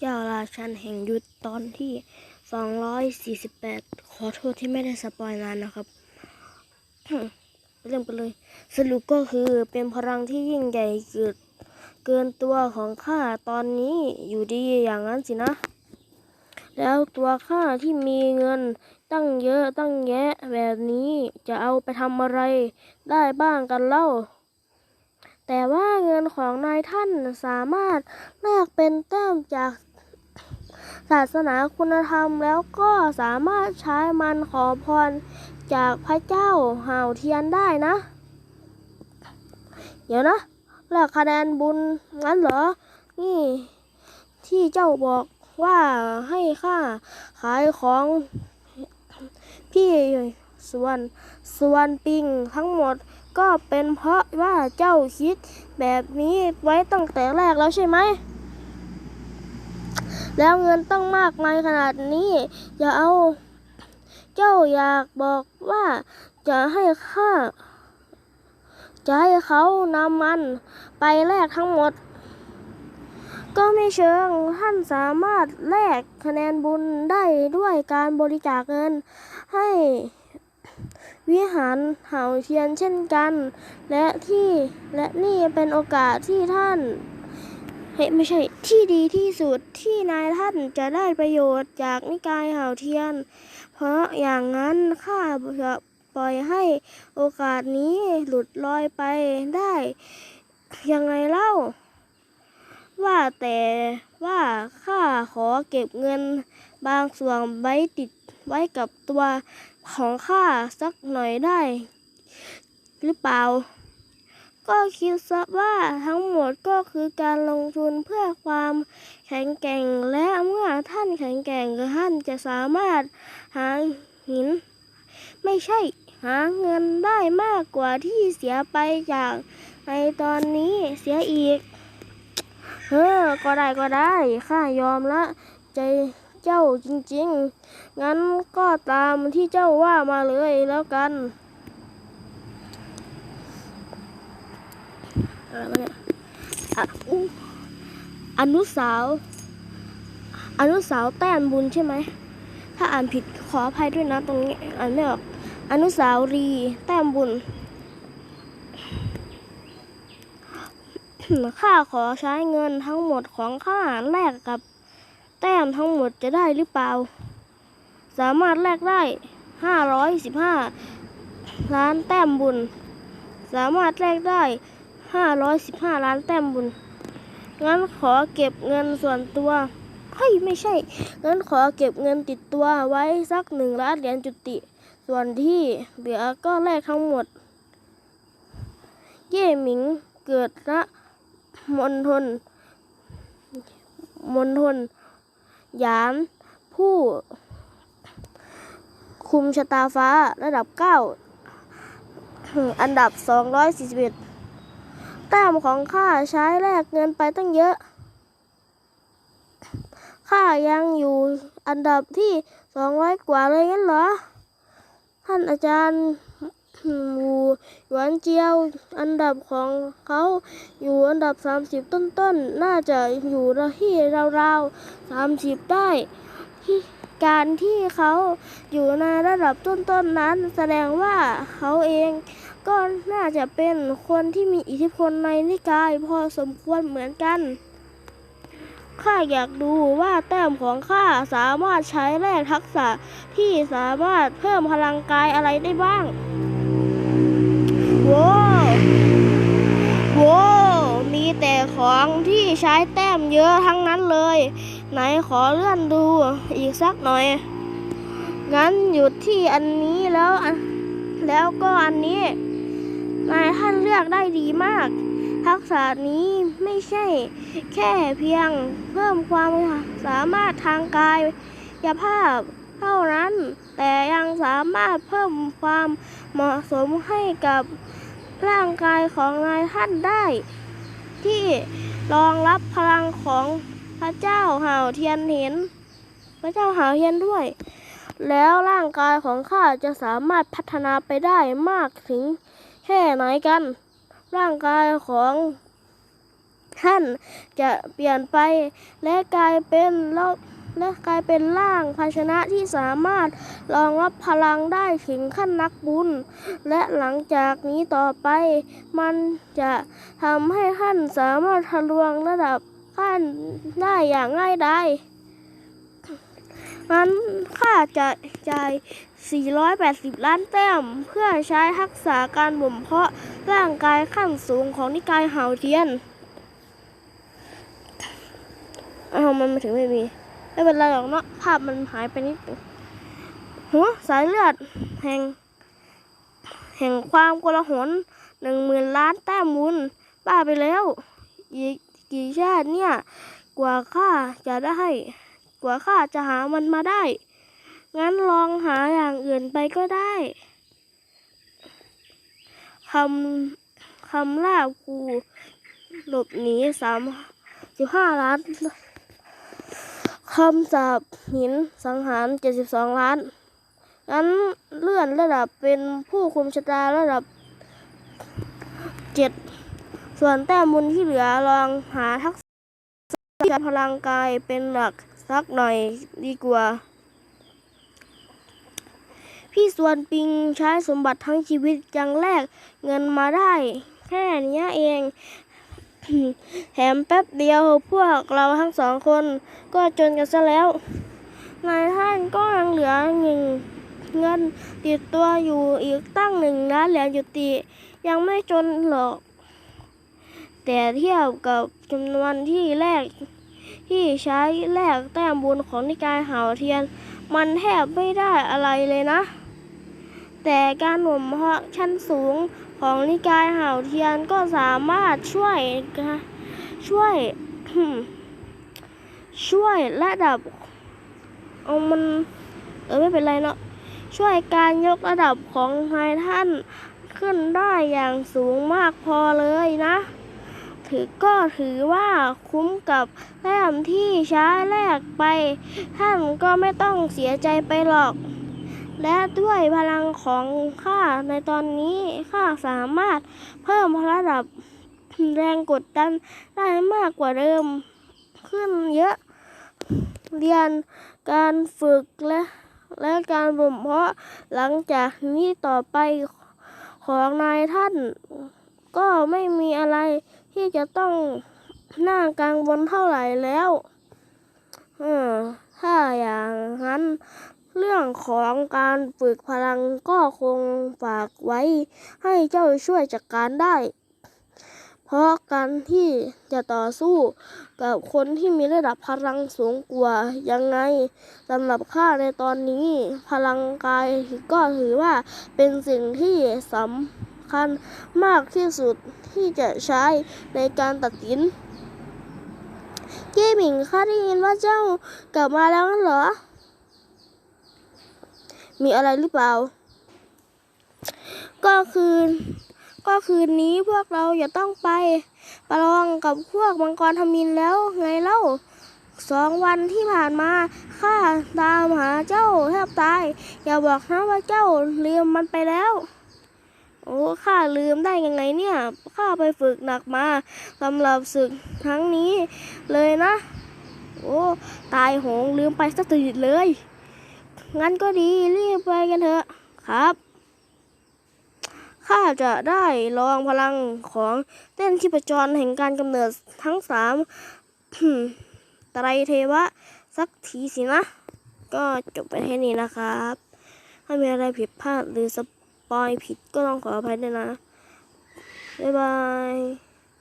เจ้าราชันแห่งยุทธตอนที่ 248 ขอโทษที่ไม่ได้สปอยนานนะครับ เริ่มไปเลย สรุปก็คือเป็นพลังที่ยิ่งใหญ่เกิดเกินตัวของข้าตอนนี้อยู่ดีอย่างนั้นสินะ แล้วตัวข้าที่มีเงินตั้งเยอะตั้งแยะแบบนี้จะเอาไปทำอะไรได้บ้างกันเล่าแต่ว่าเงินของนายท่านสามารถแลกเป็นแต้มจาก ศาสนาคุณธรรมแล้วก็สามารถใช้มันขอพรจากพระเจ้าห่าวเทียนได้นะ เดี๋ยวนะแลกคะแนนบุญงั้นเหรอ นี่ ที่เจ้าบอกว่าให้ข้าขายของพี่ส่วนส่วนปิงทั้งหมดก็เป็นเพราะว่าเจ้าคิดแบบนี้ไว้ตั้งแต่แรกแล้วใช่ไหม แล้วเงินตั้งมากมายขนาดนี้ อย่าเอา เจ้าอยากบอกว่าจะให้ข้าจะให้เขานำมันไปแลกทั้งหมด ก็ไม่เชิงท่านสามารถแลกคะแนนบุญได้ด้วยการบริจาคเงินให้วิหารเหาเทียนเช่นกัน และที่และนี่เป็นโอกาสที่ท่าน เฮ้ยไม่ใช่ ที่ดีที่สุดที่นายท่านจะได้ประโยชน์จากนิกายเหาเทียน เพราะอย่างนั้นข้าจะปล่อยให้โอกาสนี้หลุดลอยไปได้ ยังไงเล่า ว่าแต่ว่าข้าขอเก็บเงินบางส่วนไว้ติดไว้กับตัวของข้าสักหน่อยได้ หรือเปล่า ก็คิดซะว่าทั้งหมดก็คือการลงทุนเพื่อความแข็งแกร่ง และเมื่อท่านแข็งแกร่งท่านจะสามารถหาหิน ไม่ใช่หาเงินได้มากกว่าที่เสียไปจากในตอนนี้เสียอีกเฮ้อก็ได้ก็ได้ข้ายอมละ ใจเจ้าจริง ๆ งั้นก็ตามที่เจ้าว่ามาเลยแล้วกัน อะไรวะเนี่ยอนุสาว อนุสาวแต้มบุญใช่ไหม ถ้าอ่านผิดขออภัยด้วยนะตรงนี้อ่านไม่ออก อนุสาวรีแต้มบุญ ข้าขอใช้เงินทั้งหมดของข้าแลกกับ แต้มทั้งหมดจะได้หรือเปล่า สามารถแลกได้ห้าร้อยสิบห้าล้านแต้มบุญ สามารถแลกได้ ห้าร้อยสิบห้าล้านแต้มบุญ งั้นขอเก็บเงินส่วนตัวเฮ้ยไม่ใช่ งั้นขอเก็บเงินติดตัวไว้สักหนึ่งล้านเหรียญจุติ ส่วนที่เหลือก็แลกทั้งหมด เย่หมิงเกิดณมณฑลมณฑลหยานผู้ คุมชะตาฟ้าระดับ 9 อันดับ 241 แต้มของข้าใช้แลกเงินไปตั้งเยอะ ข้ายังอยู่อันดับที่200กว่าเลยงั้นเหรอ ท่านอาจารย์หมูหยวนเจียว อันดับของเขาอยู่อันดับ 30 ต้นๆน่าจะอยู่ที่ราวๆ30 ได้ การที่เขาอยู่ในระดับต้นๆนนั้น แสดงว่าเขาเอง ก็น่าจะเป็นคนที่มีอิทธิพลในนิกายพอสมควรเหมือนกัน ข้าอยากดูว่าแต้มของข้าสามารถใช้แลกทักษะที่สามารถเพิ่มพลังกายอะไรได้บ้างว้าวว้าวมีแต่ของที่ใช้แต้มเยอะทั้งนั้นเลย ไหนขอเลื่อนดูอีกสักหน่อย งั้นหยุดที่อันนี้แล้วอันแล้วก็อันนี้ นายท่านเลือกได้ดีมาก ทักษะนี้ไม่ใช่ แค่เพียงเพิ่มความสามารถทางกายยภาพเท่านั้น แต่ยังสามารถเพิ่มความเหมาะสมให้กับร่างกายของนายท่านได้ ที่รองรับพลังของพระเจ้าห่าวเทียนเห็น พระเจ้าห่าวเทียนด้วย แล้วร่างกายของข้าจะสามารถพัฒนาไปได้มากถึง แค่ไหนกัน ร่างกายของท่านจะเปลี่ยนไปและกลายเป็นรอบและกลายเป็นร่างภาชนะที่สามารถรองรับพลังได้ถึงขั้นนักบุญ และหลังจากนี้ต่อไป มันจะทำให้ท่านสามารถทะลวงระดับขั้นได้อย่างง่ายดายงั้นข้าจะจ่าย 480 ล้านแต้ม เพื่อใช้ทักษะการบ่มเพาะร่างกายขั้นสูงของนิกายเหาเทียนอ้ามันมาถึงไม่มี ไม่เป็นไรหรอกเนาะภาพมันหายไปนิดนึงหัวสายเลือดแห่ง แห่งความโกลาหลหนึ่งหมื่นล้านแต้มบุญบ้าไปแล้วอีกกี่ชาติเนี่ย กว่าข้าจะได้ กว่าข้าจะหามันมาได้ งั้นลองหาอย่างอื่นไปก็ได้คำคำล่ากูหลบหนีสามสิบห้าล้านคำสาปหินสังหาร72ล้านงั้นเลื่อนระดับเป็นผู้คุมชะตาระดับ7ส่วนแต้มบุญที่เหลือลองหาทักษะการพลังกายเป็นหลักสักหน่อยดีกว่า พี่ส่วนปิงใช้สมบัติทั้งชีวิตยังแลกเงินมาได้ แค่นี้เอง แถมแป๊บเดียวพวกเราทั้งสองคนก็จนกันซะแล้วนายท่านก็ยังเหลือเงินเงินติดตัวอยู่อีกตั้งหนึ่งล้านเหรียญจุติ ยังไม่จนหรอก แต่เทียบกับจำนวนที่แรกที่ใช้แลกแต้มบุญของนิกายหาวเทียน มันแทบไม่ได้อะไรเลยนะ แต่การหนุนเพาะชั้นสูงของนิกายหาวเทียนก็สามารถช่วยช่วย ช่วยระดับเอามันเออไม่เป็นไรเนาะช่วยการยกระดับของนายท่านขึ้นได้อย่างสูงมากพอเลยนะ ถือก็ถือว่าคุ้มกับแต้มที่ใช้แลกไป ท่านก็ไม่ต้องเสียใจไปหรอก และด้วยพลังของข้าในตอนนี้ข้าสามารถเพิ่มระดับแรงกดดันได้มากกว่าเดิมขึ้นเยอะ เรียนการฝึกและและการบ่มเพาะหลังจากนี้ต่อไปของนายท่าน ก็ไม่มีอะไรที่จะต้องหน่ากังวลเท่าไหร่แล้ว ถ้าอย่างนั้น เรื่องของการฝึกพลังก็คงฝากไว้ให้เจ้าช่วยจัดการได้ เพราะการที่จะต่อสู้กับคนที่มีระดับพลังสูงกว่ายังไงสำหรับข้าในตอนนี้ พลังกายก็ถือว่าเป็นสิ่งที่สำคัญมากที่สุดที่จะใช้ในการตัดสินเก้หมิงข้าได้ยินว่าเจ้ากลับมาแล้วงั้นเหรอ มีอะไรหรือเปล่า ก็คือก็คืนนี้พวกเราอย่าต้องไป ประลองกับพวกมังกรทมินแล้วไงเล่าสองวันที่ผ่านมาข้าตามหาเจ้าแทบตาย อย่าบอกนะว่าเจ้าลืมมันไปแล้ว โอ้ข้าลืมได้ยังไงเนี่ยข้าไปฝึกหนักมาสำหรับศึกครั้งนี้เลยนะ โอ้ ตายโหงลืมไปสติดเลย งั้นก็ดีรีบไปกันเถอะครับ ข้าจะได้ลองพลังของเต้นชีพจรแห่งการกำเนิดทั้งสามไตรเทวะ สักทีสินะ ก็จบไปแค่นี้นะครับ ถ้ามีอะไรผิดพลาดหรือสปอยผิดก็ต้องขออภัยด้วยนะ บ๊ายบาย